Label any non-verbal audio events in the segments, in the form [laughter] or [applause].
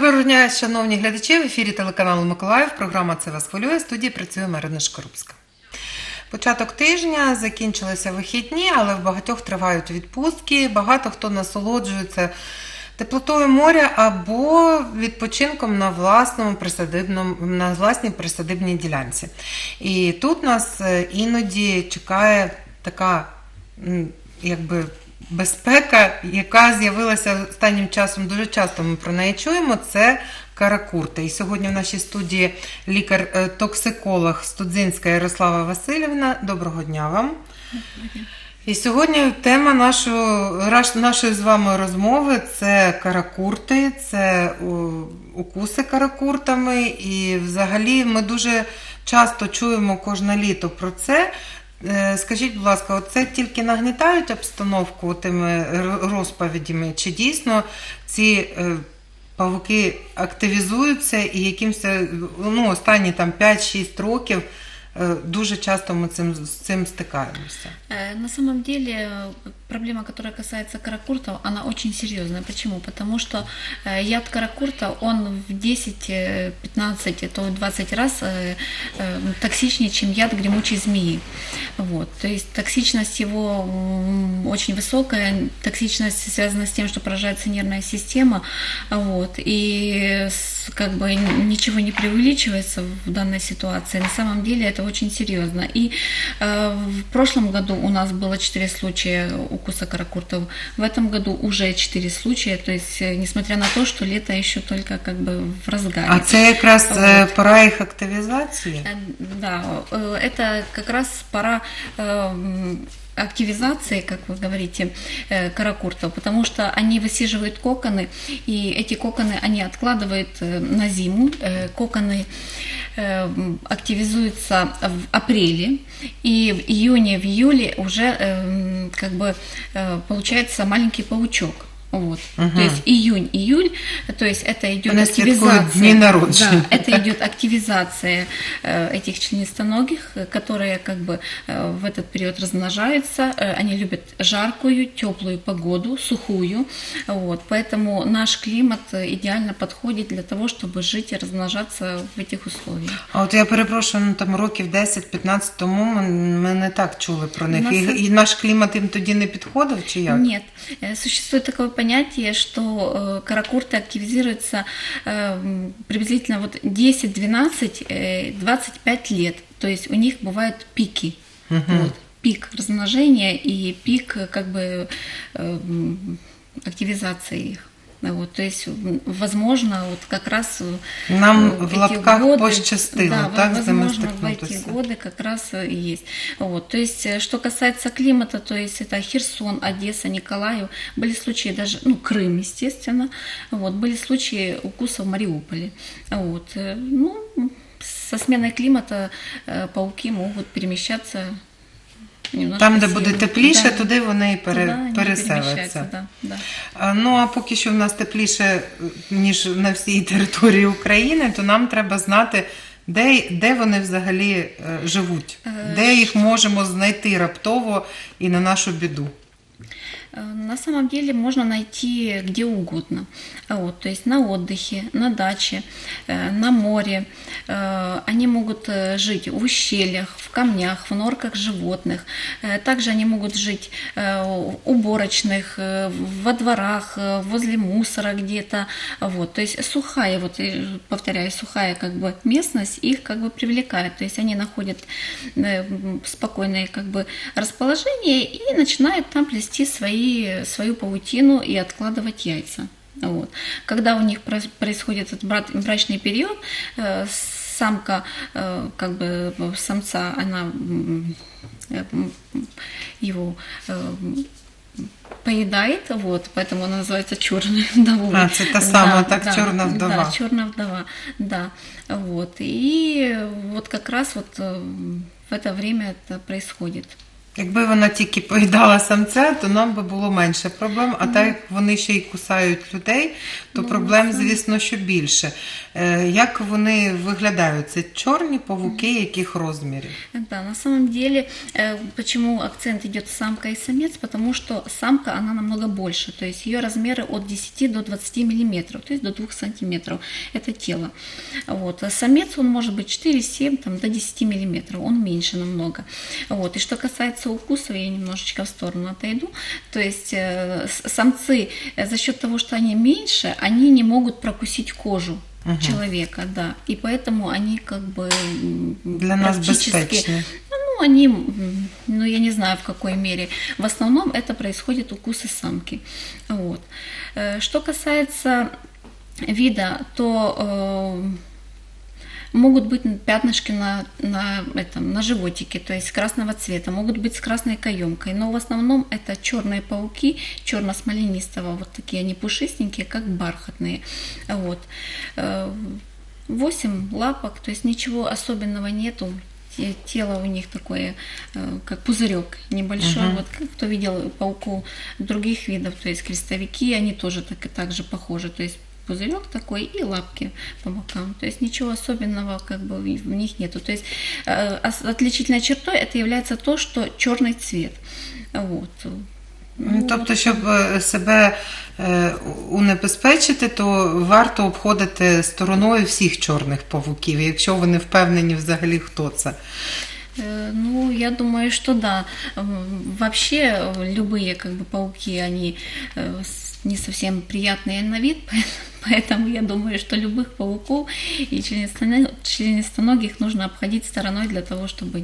Доброго дня, шановні глядачі. В ефірі телеканалу Миколаїв. Програма Це вас хвилює. Студії працює Марина Шкорубська. Початок тижня закінчилися вихідні, але в багатьох тривають відпустки. Багато хто насолоджується теплотою моря або відпочинком на власному присадибному на власній присадибній ділянці. І тут нас е, іноді чекає така, якби. Безпека, яка з'явилася останнім часом, дуже часто ми про неї чуємо, це каракурта. І сьогодні в нашій студії лікар-токсиколог Студзинська Ярослава Васильівна. Доброго дня вам. І сьогодні тема нашого, нашої з вами розмови це каракурти, це укуси каракуртами. І взагалі ми дуже часто чуємо кожне літо про це. Е, Скажіть, будь ласка, оце тільки нагнітають обстановку тими розповідями, чи дійсно ці е, павуки активізуються і якимось, е, ну, останні там 5-6 років дуже часто ми цим, з цим стикаємося. Э, На самом деле э, проблема, которая касается каракуртов, она очень серьезная. Почему? Потому что э, яд каракурта, он в 10, э, 15, а то и 20 раз э, э, токсичнее, чем яд гремучей змеи. Вот. То есть токсичность его очень высокая, токсичность связана с тем, что поражается нервная система, вот, и с- как бы ничего не преувеличивается в данной ситуации. На самом деле это очень серьезно. И э, в прошлом году у нас было 4 случая укуса каракуртов, в этом году уже 4 случая, то есть э, несмотря на то, что лето еще только как бы в разгаре. А це якраз [laughs] е, пора їх активізації. Э, Да, э, это как раз пора э, м, активизации, как вы говорите, э, каракуртов, потому что они высиживают коконы, и эти коконы они откладывают э, на зиму. Э, Коконы активизуются в апреле, и в июне, в июле уже э, м, как бы получается маленький паучок. Вот. То есть июнь, июль, то есть это идет Вони святкують активизация. дні народження. Да, [laughs] это идет активизация э, этих членистоногих, э, которые как бы э, в этот период размножаются. Э, Они любят жаркую, теплую погоду, сухую. Вот, поэтому наш климат э, идеально подходит для того, чтобы жить и размножаться в этих условиях. А от я перепрошую, ну там років 10-15 тому ми, ми не так чули про них. У нас І, це- і наш клімат їм тоді не підходив, чи як? Нет, Э, существует такое понятие, что э, каракурты активизируются э, приблизительно вот 10-12, э, 25 лет. То есть у них бывают пики. Вот, пик размножения и пик э, как бы активизации их. Ну Вот, то есть, возможно, вот как раз э, Нам э, в эти лапках годы- пощастило, да, так, возможно, в эти годы как раз э, и есть. Вот, то есть, э, что касается климата, то есть это Херсон, Одесса, Николаев, были случаи даже, ну, Крым, естественно, вот, были случаи укуса в Мариуполе. Вот, э, ну, со сменой климата э, пауки могут перемещаться немножко Там, де буде тепліше, Да, туди вони і пере, Туди переселяться. Да, да. Ну а поки що в нас тепліше, ніж на всій території України, то нам треба знати, де, де вони взагалі е, живуть, Е, де їх можемо знайти раптово і на нашу біду. Э, На самом деле можно найти где угодно. Вот, то есть на отдыхе, на даче, э, на море. Э, Они могут жить в ущельях, в камнях, в норках животных. Также они могут жить в уборочных, во дворах, возле мусора где-то. Вот, то есть сухая, вот повторяю, сухая как бы местность их как бы привлекает. То есть они находят спокойное как бы расположение и начинают там плести свои, свою паутину и откладывать яйца. Вот. Когда у них происходит этот брачный период, э, самка, э, как бы самца, она э, его поедает, вот, поэтому она называется черной [laughs] вдовой. А, та сама, так, «Чорна вдова». Да, черная вдова, да, вот, и вот как раз вот в это время это происходит. Якби вона тільки поїдала самця, то нам би було менше проблем. А так як вони ще й кусають людей, то Ну, проблем, це- звісно, що більше. Е, Як вони виглядають? Це чорні павуки, яких розмірів? Да, на самом деле, э, почему акцент идет самка и самец, потому что самка, она намного больше, то есть ее размеры от 10 до 20 миллиметров, то есть до 2 сантиметров, это тело. Вот. А самец, он может быть 4-7 там, до 10 миллиметров, он меньше намного. Вот. И что касается укусов, я немножечко в сторону отойду, то есть э, самцы э, за счет того, что они меньше, они не могут прокусить кожу человека, да, и поэтому они как бы Для нас безпечні. ну, они, ну, я не знаю в какой мере. В основном это происходит укусы самки. Вот. Э, Что касается вида, то могут быть пятнышки на, на, этом, на животике, то есть красного цвета, могут быть с красной каемкой, но в основном это черные пауки, черно-смоленистого, вот такие они пушистенькие, как бархатные. Вот. Э, Восемь лапок, то есть ничего особенного нету. Те- Тело у них такое, э, как пузырек небольшой. Мгм. Вот кто видел пауков других видов, то есть крестовики, они тоже так, так же похожи. То есть пузырек такой и лапки по бокам. То есть ничего особенного как бы в в них нету. То есть э, ос- отличительной чертой это является то, что черный цвет. Вот. Ну, тобто, щоб е, себе е, унебезпечити, то варто обходити стороною всіх чорних павуків, якщо ви не впевнені взагалі, хто це. Э, Ну, я думаю, что да. М, Вообще э, любые как бы пауки, они э, с- не совсем приятные на вид, [laughs] поэтому я думаю, что любых пауков и членистоног- членистоногих нужно обходить стороной для того, чтобы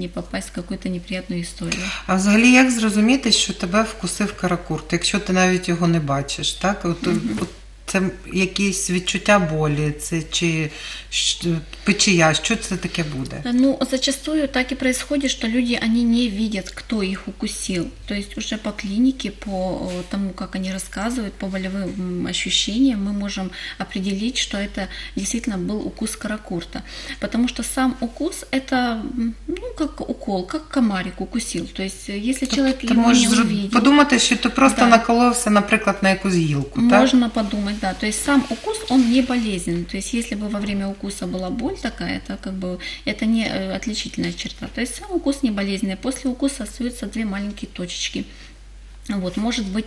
не попасть в какую-то неприятную историю. А взагалі як зрозуміти, що тебе вкусив каракурт, якщо ти навіть його не бачиш? Так? От, от це якісь відчуття болі, це чи щ- печія, що це таке буде? Ну, зачастую так и происходит, что люди, они не видят, кто их укусил. То есть уже по клинике, по э, тому, как они рассказывают, по болевым м, ощущениям, мы можем определить, что это действительно был укус каракурта. Потому что сам укус – это м, ну, как укол, как комарик укусил. То есть э, если человек Ти его можеш не зро- увидел, подумати, що ти просто Да. наколовся, наприклад, на якусь гілку. Так? Можно подумать, да. То есть сам укус, он не болезненный. То есть если бы во время укуса была боль такая, это как бы это не э, отличительная черта. То есть сам укус не болезненный. После укуса остаются две маленькие точечки. Вот, может быть,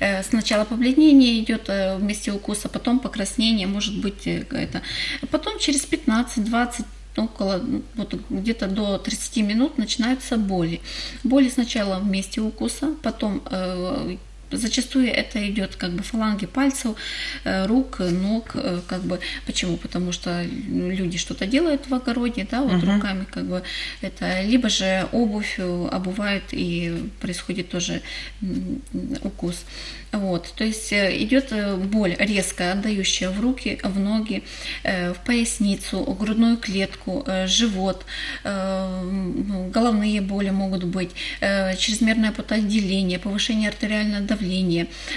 э, сначала побледнение идет э, в месте укуса, потом покраснение, может быть, это. Потом через 15-20 около ну, вот, где-то до 30 минут начинаются боли. Боли сначала в месте укуса, потом э, Зачастую это идет как бы фаланги пальцев, э, рук, ног, э, как бы почему? Потому что люди что-то делают в огороде, да, вот Мгм. руками как бы это, либо же обувь э, обувают и происходит тоже укус. Вот, то есть э, идет э, боль резкая, отдающая в руки, в ноги, э, в поясницу, грудную клетку, э, живот, э, ну, головные боли могут быть, э, чрезмерное потоотделение, повышение артериального давления,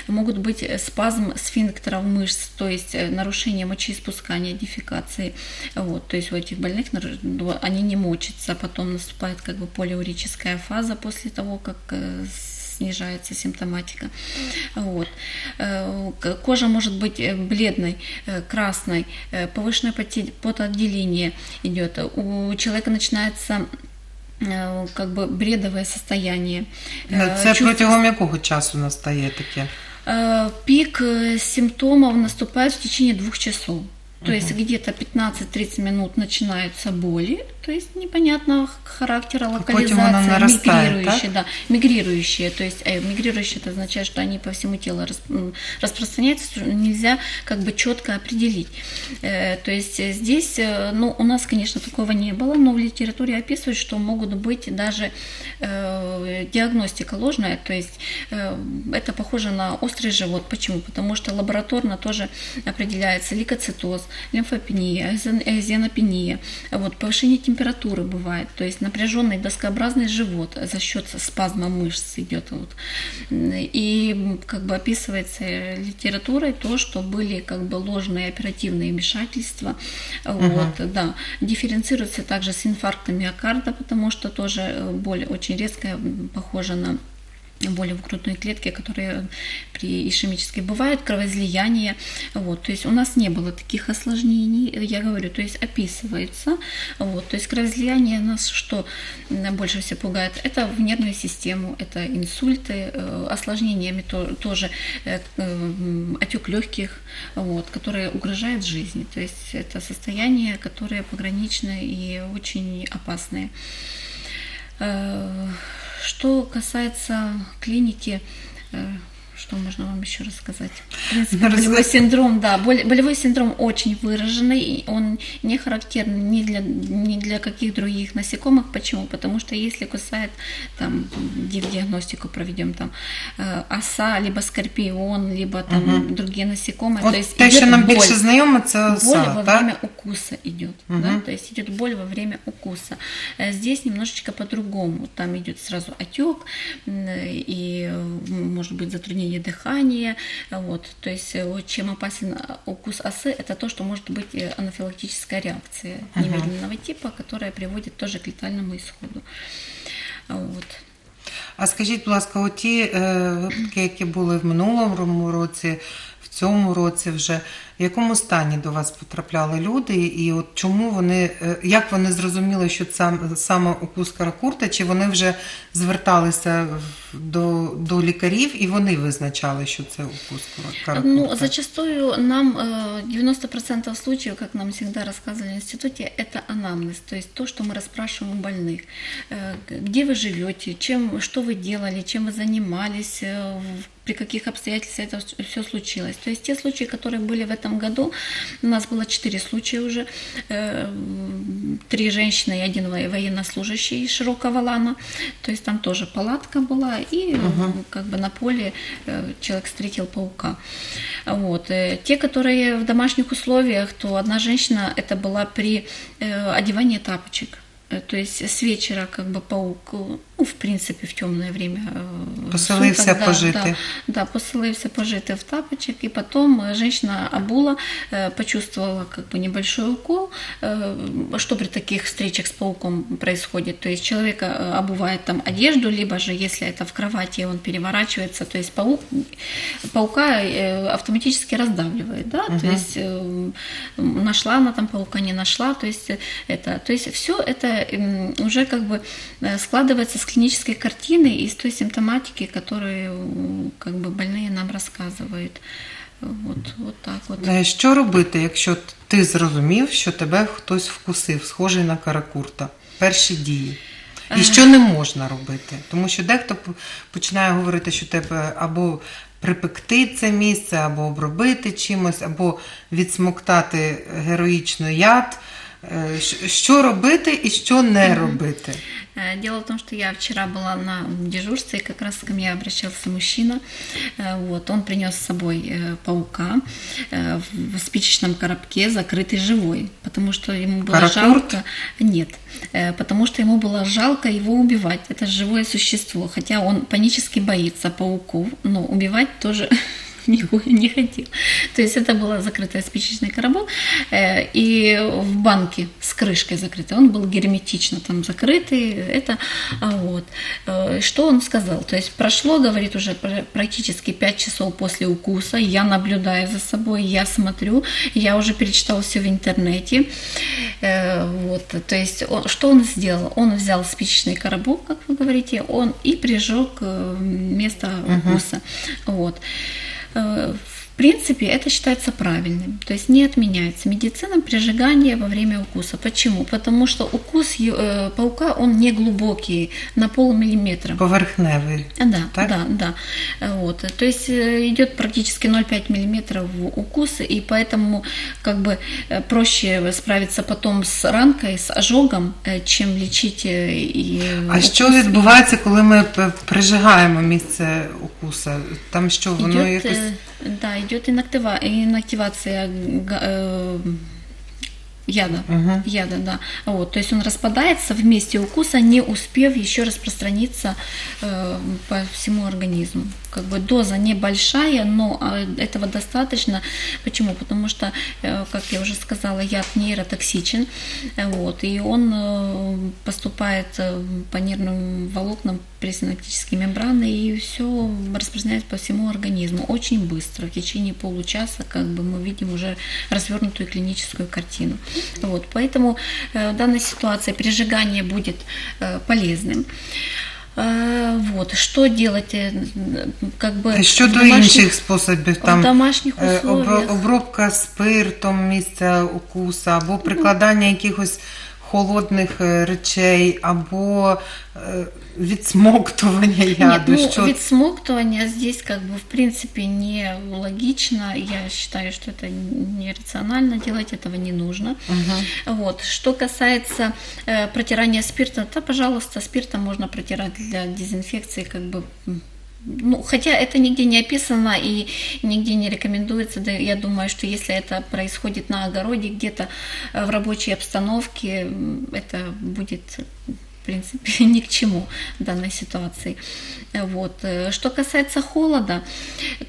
могут быть э, спазм сфинктеров мышц, то есть э, нарушение мочеиспускания, дефекации. Вот, то есть у этих больных ну, они не мочатся, потом наступает как бы полиурическая фаза после того, как э, снижается симптоматика. Вот. Кожа может быть бледной, красной, повышенное потоотделение идет. У человека начинается как бы бредовое состояние. Э, Це чувство- протягом якого часу настає таке? Э, Пик э, симптомов наступает в течение двух часов. То есть где-то 15-30 минут начинаются боли, то есть непонятного характера, локализация, мигрирующие, да, мигрирующие. То есть э, мигрирующие это означает, что они по всему телу рас- распространяются, нельзя как бы четко определить. Э, То есть э, здесь, э, ну, у нас, конечно, такого не было, но в литературе описывают, что могут быть даже э, диагностика ложная, то есть э, это похоже на острый живот. Почему? Потому что лабораторно тоже определяется лейкоцитоз, лимфопения, экзен- экзенопения, вот, повышение температуры бывает, то есть напряженный доскообразный живот за счет спазма мышц идет. Вот. И как бы описывается литературой то, что были как бы ложные оперативные вмешательства. Вот, да. Дифференцируется также с инфарктом миокарда, потому что тоже э, боль очень резкая, похожа на боли в грудной клетке, которые при ишемической бывают, кровоизлияние. Вот, то есть у нас не было таких осложнений, я говорю, то есть описывается. Вот, то есть кровоизлияние нас что больше всего пугает? Это в нервную систему, это инсульты, э, осложнениями то- тоже э, м, отек легких, вот, которые угрожают жизни. То есть это состояние, которое пограничное и очень опасное. Что касается клиники, э, что можно вам еще рассказать? В принципе, Ну, болевой рассказать. синдром, да, боль- болевой синдром очень выраженный, и он не характерный ни для, ни для каких других насекомых. Почему? Потому что если кусает, там, ди- диагностику проведем, там, э, оса, либо скорпион, либо там другие насекомые, От то есть те, що идет нам боль. більше знайомо, це Боль оса, во так? время укуса идет, да, то есть идет боль во время укуса. Э, Здесь немножечко по-другому. Там идет сразу отек и м, может быть затруднение дыхания. Вот. То есть э, вот чем опасен а, укус осы, это то, что может быть э, анафилактическая реакция немедленного типа, которая приводит тоже к летальному исходу. Вот. А скажіть, будь ласка, оті е, випадки, які були в минулому році, в цьому році вже, в якому стані до вас потрапляли люди, і от чому вони, е, як вони зрозуміли, що це саме укус каракурта, чи вони вже зверталися в- до, до лікарів і вони визначали, що це укус каракурта? Ну, зачастую нам э, 90% случаев, как нам всегда рассказывали в институте, это анамнез, то есть то, что мы расспрашиваем у больных. Э, Где вы живете, чем, что вы делали, чем вы занимались, э, в- при каких обстоятельствах это все случилось. То есть те случаи, которые были в этом году, у нас было четыре случая уже, э, три женщины и один во- военнослужащий из широкого лана, то есть там тоже палатка была, и э, как бы на поле э, человек встретил паука. Вот. Те, которые в домашних условиях, то одна женщина, это была при одевании тапочек. То есть с вечера как бы паук, ну, в принципе, в темное время э, Поселився суток, да, пожити. да, да, поселився пожити в тапочек, и потом э, женщина обула, э, почувствовала как бы небольшой укол. Что при таких встречах с пауком происходит? То есть человек э, обувает там одежду, либо же если это в кровати, он переворачивается, то есть паук, паука автоматически раздавливает, да, то есть нашла она там паука, не нашла, то есть это, то есть все это уже как бы складывается с клинической картины и с той симптоматики, которую м, как бы больные нам рассказывают. Вот, вот так вот. Е, Що робити, якщо ти зрозумів, що тебе хтось вкусив, схожий на каракурта? Перші дії. І що не можна робити? Тому що дехто п- починає говорити, що тебе або припекти це місце, або обробити чимось, або відсмоктати героїчно яд. Е, щ- Що робити і що не робити? Э, Дело в том, что я вчера была на дежурстве, и как раз ко мне обращался мужчина. Э, Вот, он принес с собой э, паука в спичечном коробке, закрытый живой, потому что ему было Каракурт? жалко. Нет, потому что ему было жалко его убивать. Это живое существо, хотя он панически боится пауков, но убивать тоже [laughs] [laughs] не, хо- не хотел. То есть это был закрытый спичечный коробок, э, и в банке с крышкой закрытой. Он был герметично там закрытый. Это, а вот. Э, Что он сказал? То есть прошло, говорит, уже пр- практически 5 часов после укуса. Я наблюдаю за собой, я смотрю, я уже перечитал все в интернете. Э, Вот. То есть он- что он сделал? Он взял спичечный коробок, как вы говорите, он и прижег место укуса. Вот. Э, В принципе, это считается правильным, то есть не отменяется медицина прижигания во время укуса. Почему? Потому что укус ю- э, паука, он не глубокий, на полмиллиметра. Поверхневий. Да, Так? да, да. Э, Вот. То есть э, идет практически 0,5 мм укус, и поэтому как бы э, проще справиться потом с ранкой, с ожогом, э, чем лечить э, и А що укус. відбувається, коли ми п- прижигаємо місце укуса? Там що воно Идет, якось э, Да, идет инактива- инактивация э, яда. Мгм. Яда, да. Вот, то есть он распадается в месте укуса, не успев еще распространиться э, по всему организму. Как бы доза небольшая, но а, этого достаточно. Почему? Потому что, э, как я уже сказала, яд нейротоксичен, э, вот, и он э, поступает по нервным волокнам пресинаптические мембраны и все распространяется по всему организму очень быстро. В течение получаса как бы мы видим уже развернутую клиническую картину. Вот, поэтому в данной ситуации прижигание будет полезным. Э, Вот, что делать, э, как бы Щодо в домашних- інших способів, там в домашніх е, обро- условиях. обробка спиртом місця укуса, або прикладання якихось холодних е, речей, або е, відсмоктування яду. Нет, ну, що... вид смоктывания здесь как бы в принципе не логично. Я считаю, что это нерационально делать, этого не нужно. Мгм. Вот. Что касается э, протирания спирта, то, пожалуйста, спиртом можно протирать для дезинфекции, как бы. Ну, хотя это нигде не описано и нигде не рекомендуется, да, я думаю, что если это происходит на огороде, где-то э, в рабочей обстановке, это будет в принципе, [laughs] ни к чему в данной ситуации. Вот. Э, Что касается холода,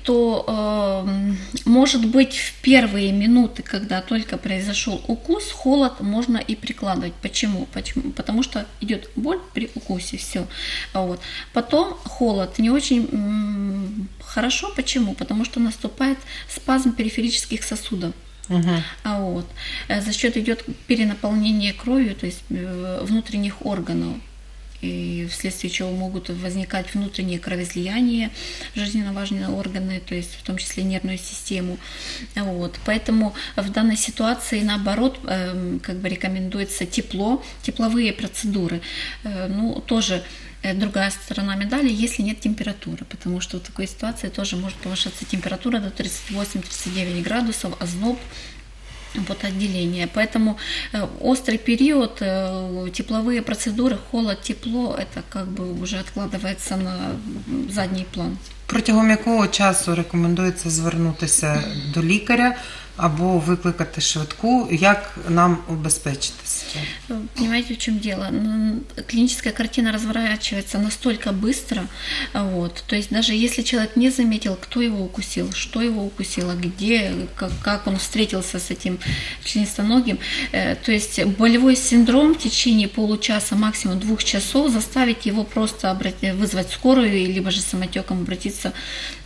то э, может быть в первые минуты, когда только произошел укус, холод можно и прикладывать. Почему? Почему? Потому что идет боль при укусе, все. Вот. Потом холод не очень хорошо. Почему? Потому что наступает спазм периферических сосудов. Мгм. А вот э, за счет идет перенаполнение кровью, то есть э, внутренних органов, и вследствие чего могут возникать внутренние кровоизлияния жизненно важные органы, то есть в том числе нервную систему. Вот. Поэтому в данной ситуации наоборот эм, как бы рекомендуется тепло, тепловые процедуры. Э, Ну, тоже другая сторона медали, если нет температуры, потому что в такой ситуации тоже может повышаться температура до 38-39 градусов, озноб, потоотделение. Поэтому э, острый период, э, тепловые процедуры, холод, тепло, это как бы уже откладывается на задний план. Протягом якого часу рекомендується звернутися до лікаря Або викликати швидку, як нам убезпечитися? Э, Понимаете, в чем дело? Клиническая картина разворачивается настолько быстро, вот, то есть даже если человек не заметил, кто его укусил, что его укусило, где, как, как он встретился с этим членистоногим, э, то есть болевой синдром в течение получаса, максимум двух часов заставить его просто вызвать скорую, либо же самотеком обратиться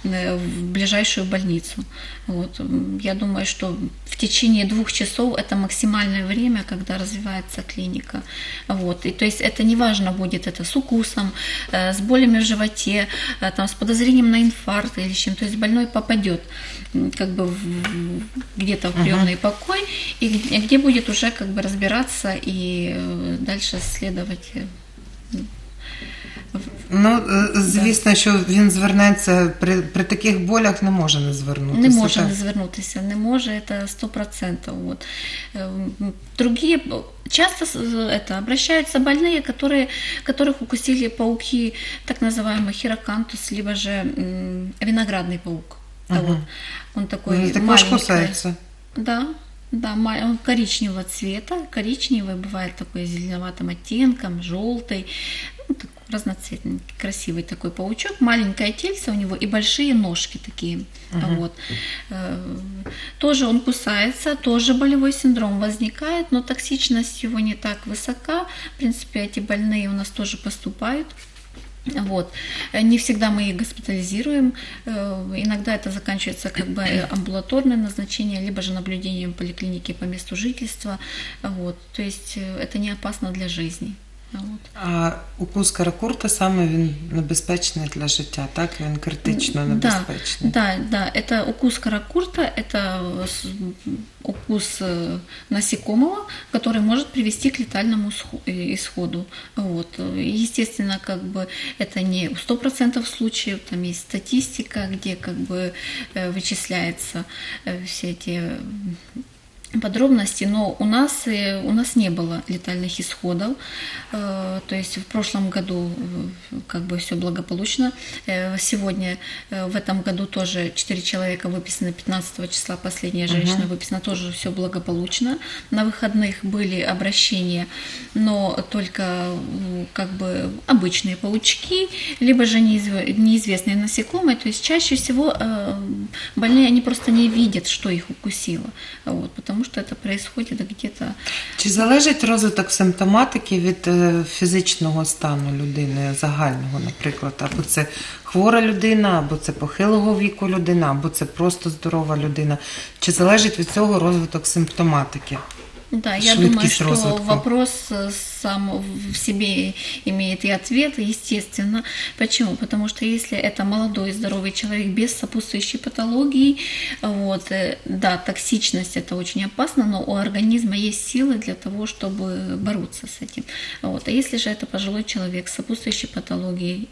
э, в ближайшую больницу. Вот. Я думаю, что в течение двух часов это максимальное время, когда развивается клиника. Вот. И то есть это не важно будет это с укусом, э, с болями в животе, э, там, с подозрением на инфаркт или чем. То есть больной попадет как бы где-то в приемный покой, и где, где будет уже как бы разбираться и э, дальше следовать Ну, звісно, що він звернеться при, при таких болях не може не звернутися. Не може так? не звернутися, не може, это сто процентов. Вот. Другие часто это обращаются больные, которые, которых укусили пауки, так называемый хирокантус, либо же м, виноградный паук. А Мгм. вот он такой Вони також маленький. кусаються. Да, да, он коричневого цвета, коричневый бывает такой зеленоватым оттенком, желтый, разноцветный, красивый такой паучок, маленькое тельце у него и большие ножки такие, вот. Э, Тоже он кусается, тоже болевой синдром возникает, но токсичность его не так высока, в принципе, эти больные у нас тоже поступают. Вот. Э, Не всегда мы их госпитализируем. Э, Иногда это заканчивается как бы амбулаторное назначение, либо же наблюдением в поликлинике по месту жительства. Вот. То есть это не опасно для жизни. А укус каракурта саме він небезпечний для життя, так? Він критично небезпечний. Да, да, это укус каракурта, это э, укус э, насекомого, который может привести к летальному э, исходу. Вот. Естественно, как бы это не в 100% случаев, там есть статистика, где как бы вычисляется э, все эти подробности, но у нас, э, у нас не было летальных исходов. Э, То есть в прошлом году э, как бы все благополучно. Сегодня, в этом году тоже 4 человека выписаны 15 числа, последняя женщина выписана, тоже все благополучно. На выходных были обращения, но только м, как бы обычные паучки, либо же неизв- неизвестные насекомые. То есть чаще всего больные, они просто не видят, что их укусило. Вот, потому что це відбувається где-то Чи залежить розвиток симптоматики від е, фізичного стану людини, загального, наприклад, або це хвора людина, або це похилого віку людина, або це просто здорова людина? Чи залежить від цього розвиток симптоматики? Да, я думаю, что розвитку. вопрос э, сам в себе имеет и ответ, естественно. Почему? Потому что если это молодой здоровый человек без сопутствующей патологии, вот, э, да, токсичность это очень опасно, но у организма есть силы для того, чтобы бороться с этим. Вот. А если же это пожилой человек с сопутствующей патологией,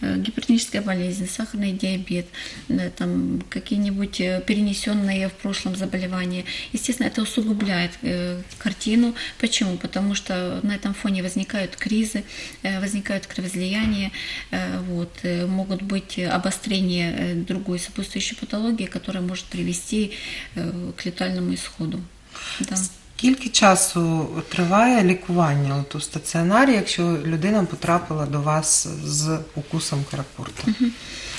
гипертоническая болезнь, сахарный диабет, э, там какие-нибудь э, перенесенные в прошлом заболевания. Естественно, это усугубляет э, картину. Почему? Потому что на этом фоне возникают кризы, э, возникают кровоизлияния, э, вот, э, могут быть обострения э, другой сопутствующей патологии, которая может привести э, к летальному исходу. Да. Скільки часу триває лікування от у стаціонарі, якщо людина потрапила до вас з укусом карапурта?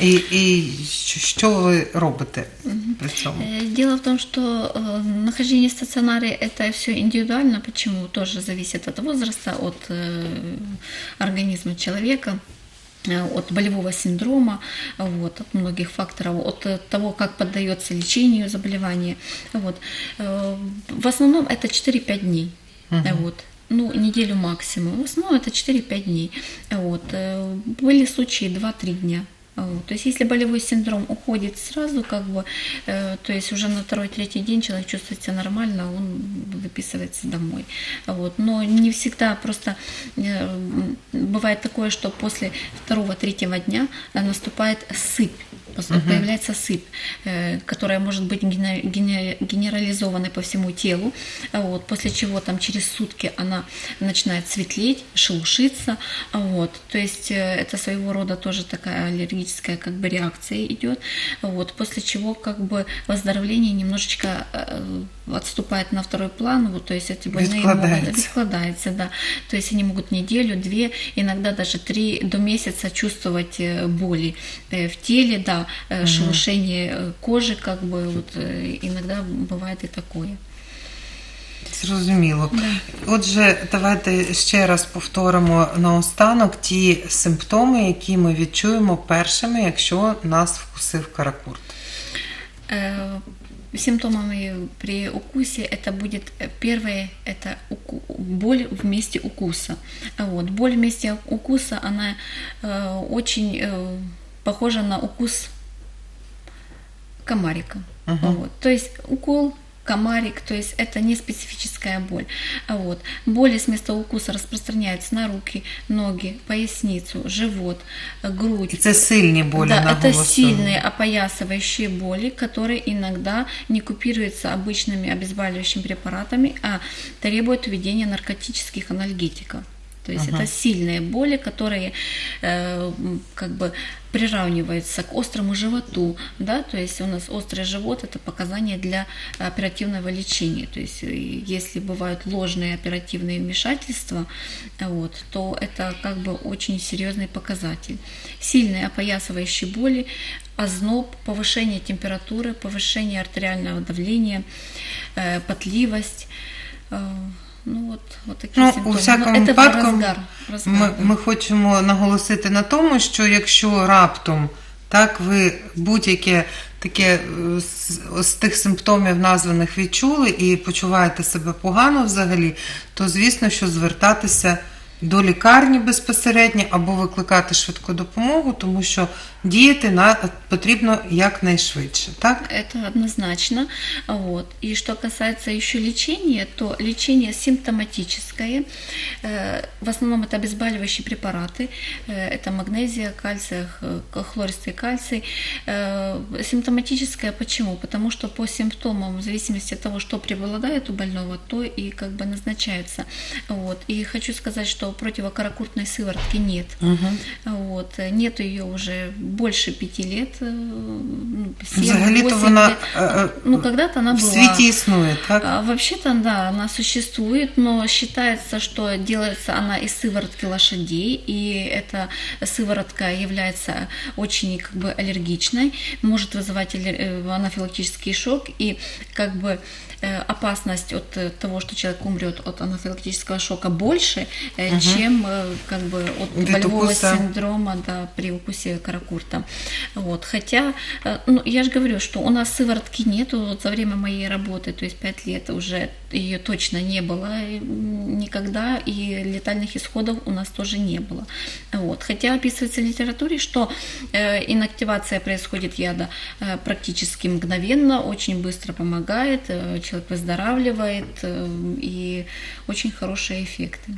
І, і що- що ви робите при цьому? Э, Дело в том, что э, нахождение в стационаре это все индивидуально. Почему? Тоже зависит от возраста, от э, организма человека э, от болевого синдрома, вот, от многих факторов, от э, того, как поддается лечению заболевания. Вот. Э, В основном это 4-5 дней. Э, Вот. Ну, неделю максимум. В основном это 4-5 дней. Вот. Э, Были случаи 2-3 дня. Вот. То есть, если болевой синдром уходит сразу, как бы, э, то есть уже на второй-третий день человек чувствует себя нормально, он выписывается домой. Вот. Но не всегда просто э, бывает такое, что после второго-третьего дня э, наступает сыпь. Появляется сыпь, э, которая может быть гене- гене- генерализованной по всему телу, вот, после чего там через сутки она начинает светлеть, шелушиться, вот, то есть э, это своего рода тоже такая аллергическая как бы реакция идет, вот, после чего как бы выздоровление немножечко э, отступает на второй план, вот, то есть эти больные могут- Відкладається. откладается, да. То есть они могут неделю, две, иногда даже три до месяца чувствовать э, боли э, в теле, да, э, шелушение кожи, как бы, вот, иногда бывает и такое. Зрозуміло. Отже, давайте ще раз повторимо наостанок ті симптоми, які ми відчуємо першими, якщо нас вкусив каракурт. Э, Симптомами при укусе это будет э, первое, это уку- боль в месте укуса. А Вот. Боль в месте укуса, она э, очень э, похожа на укус комарика. Вот. То есть укол комарик, то есть это не специфическая боль. А Вот. Боли с места укуса распространяются на руки, ноги, поясницу, живот, э, грудь. І це сильні болі Да, это наголошую. сильные опоясывающие боли, которые иногда не купируются обычными обезболивающими препаратами, а требуют введения наркотических анальгетиков. То есть это сильные боли, которые э, как бы приравниваются к острому животу, да, то есть у нас острый живот это показание для оперативного лечения, то есть э, если бывают ложные оперативные вмешательства, вот, то это как бы очень серьезный показатель. Сильные опоясывающие боли, озноб, повышение температуры, повышение артериального давления, э, потливость, э, ну от, от такі Ну, симптоми. у всякому ну, випадку розгар, розгар. ми, ми хочемо наголосити на тому, що якщо раптом так ви будь-яке таке е, з, з тих симптомів названих відчули і почуваєте себе погано взагалі, то звісно, що звертатися до лікарні безпосередньо або викликати швидку допомогу, тому що діяти на потрібно якнайшвидше. Так? Это однозначно. Вот. И что касается еще лечения, то лечение симптоматическое. Э, В основном это обезболивающие препараты. Э, Это магнезия, кальций, х- хлористый кальций. Э, Симптоматическое почему? Потому что по симптомам, в зависимости от того, что преобладает у больного, то и как бы назначаются. Вот. И хочу сказать, что противокаракуртной сыворотки нет. Угу. Вот. Нету ее уже больше пяти лет. э, ну, семь, Взагалі-то восемь вона лет. е, е, Ну, когда-то она в была. світі існує, так? А, Вообще-то, да, она существует, но считается, что делается она из сыворотки лошадей, и эта сыворотка является очень как бы аллергичной, может вызывать аллер- э, анафилактический шок, и как бы э, опасность от э, того, что человек умрет от анафилактического шока больше, э, Мгм. чем э, как бы от Від болевого укуса. синдрома да, при укусе каракурта. Вот. Хотя, э, ну, я же говорю, что у нас сыворотки нету вот за время моей работы, то есть 5 лет уже ее точно не было э, никогда, и летальных исходов у нас тоже не было. Вот. Хотя описывается в литературе, что э, инактивация происходит яда э, практически мгновенно, очень быстро помогает, э, человек выздоравливает, э, и очень хорошие эффекты.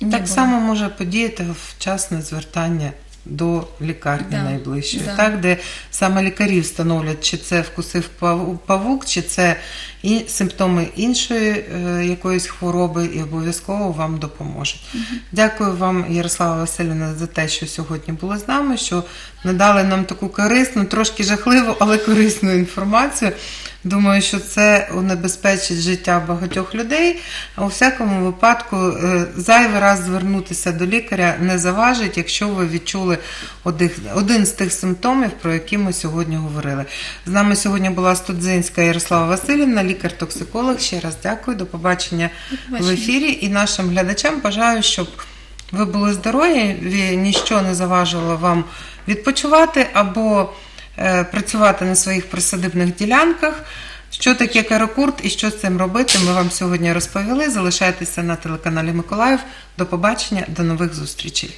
Не Так было. само може подіяти вчасне звертання до лікарні Да, найближчої, да. так, де саме лікарі встановлять, чи це вкусив паву- павук, чи це і симптоми іншої е, якоїсь хвороби, і обов'язково вам допоможуть. Дякую вам, Ярослава Васильівна, за те, що сьогодні були з нами, що надали нам таку корисну, трошки жахливу, але корисну інформацію. Думаю, що це унебезпечить життя багатьох людей. У всякому випадку е, зайвий раз звернутися до лікаря не заважить, якщо ви відчули один з тих симптомів, про які ми сьогодні говорили. З нами сьогодні була студзинська Ярослава Васильівна, лікар-токсиколог. Ще раз дякую, до побачення До в ефірі. І нашим глядачам бажаю, щоб ви були здорові, ві- ніщо не заважило вам відпочивати або працювати на своїх присадибних ділянках. Що таке каракурт і що з цим робити, ми вам сьогодні розповіли. Залишайтеся на телеканалі Миколаїв. До побачення, до нових зустрічей.